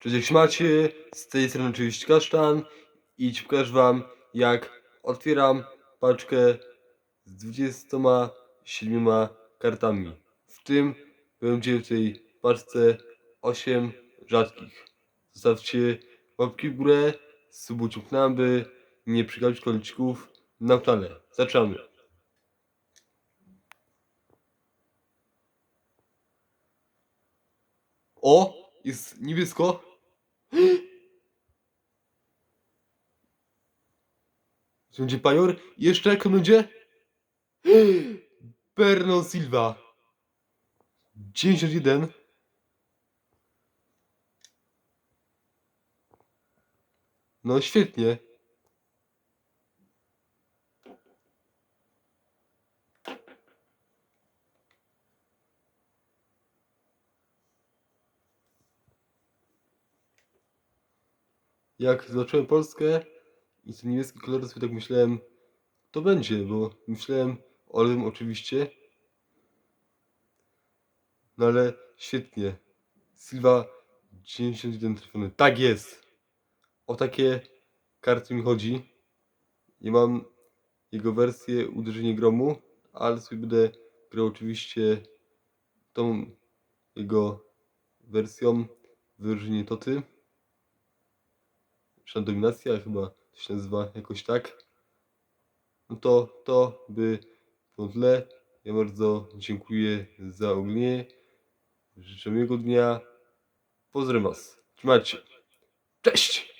Cześć, macie? Z tej strony oczywiście Kasztan i ci pokażę wam jak otwieram paczkę z 27 kartami. W tym będzie w tej paczce 8 rzadkich. Zostawcie łapki w górę, subujcie by nie przegapić kolczyków na kanale. Zaczynamy. O! Jest niebiesko. To będzie Pajor. Jeszcze jak on będzie? Berno Silva. 91. No świetnie. Jak zobaczyłem Polskę i ten niebieski kolor, sobie tak myślałem, to będzie, bo myślałem o lewym oczywiście. No ale świetnie. Silva 91 trafiony. Tak jest! O takie karty mi chodzi. Ja mam jego wersję Uderzenie Gromu, ale sobie będę grał oczywiście tą jego wersją Wyróżnienie Toty. Czy dominacja chyba to się nazywa jakoś tak. No to to by było tyle. Ja bardzo dziękuję za oglądanie. Życzę miłego dnia. Pozdrawiam Was. Trzymajcie. się. Cześć!